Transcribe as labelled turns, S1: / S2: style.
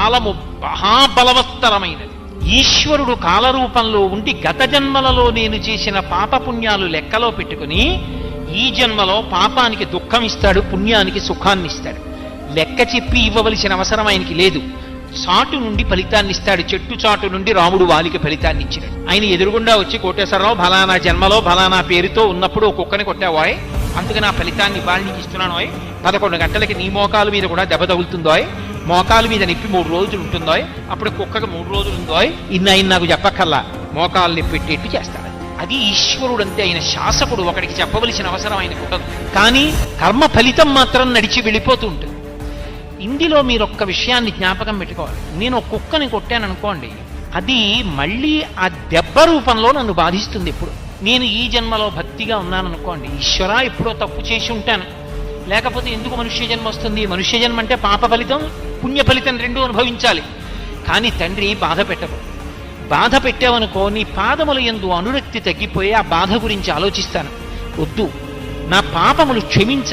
S1: కాలము మహాబలవత్తరమైనది. ఈశ్వరుడు కాలరూపంలో ఉండి గత జన్మలలో నేను చేసిన పాపపుణ్యాలు లెక్కలో పెట్టుకుని ఈ జన్మలో పాపానికి దుఃఖం ఇస్తాడు పుణ్యానికి సుఖాన్ని ఇస్తాడు లెక్క చెప్పి ఇవ్వవలసిన అవసరం ఆయనకి లేదు. చాటు నుండి ఫలితాన్ని ఇస్తాడు చెట్టు చాటు నుండి రాముడు వాలికి ఫలితాన్ని ఇచ్చినాడు ఆయన ఎదురుగుండా వచ్చి కోటేశ్వరరావు ఫలానా జన్మలో ఫలానా పేరుతో ఉన్నప్పుడు ఒక కుక్కని కొట్టావాయ్. అందుకని ఆ ఫలితాన్ని వాళ్ళకి ఇస్తున్నాను పదకొండు గంటలకి నీ మోకాల మీద కూడా దెబ్బ తగులుతుందో మోకాలు మీద నిప్పి మూడు రోజులు ఉంటుందో అప్పుడు కుక్కకి మూడు రోజులు ఉందో ఇన్ని ఆయన నాకు చెప్పక్కల్లా మోకాలు నిప్పి పెట్టేట్టు చేస్తాడు. అది ఈశ్వరుడు అంతే ఆయన శాసకుడు ఒకడికి చెప్పవలసిన అవసరం ఆయనకు ఉండదు కానీ కర్మ ఫలితం మాత్రం నడిచి వెళ్ళిపోతూ ఉంటుంది. ఇందులో మీరు ఒక్క విషయాన్ని జ్ఞాపకం పెట్టుకోవాలి. నేను ఒక కుక్కని కొట్టాను అనుకోండి అది మళ్ళీ ఆ దెబ్బ రూపంలో నన్ను బాధిస్తుంది ఇప్పుడు. నేను ఈ జన్మలో భక్తిగా ఉన్నాను అనుకోండి ఈశ్వరా ఎప్పుడో తప్పు చేసి ఉంటాను. లేకపోతే ఎందుకు మనుష్య జన్మ వస్తుంది? మనుష్య జన్మ అంటే పాప ఫలితం పుణ్య ఫలితం రెండు అనుభవించాలి. కానీ తండ్రి బాధ పెట్టవు బాధ పెట్టావనుకో నీ పాదముల ఎందు అనురక్తి తగ్గిపోయి ఆ బాధ గురించి ఆలోచిస్తాను. వద్దు. నా పాపములు క్షమించ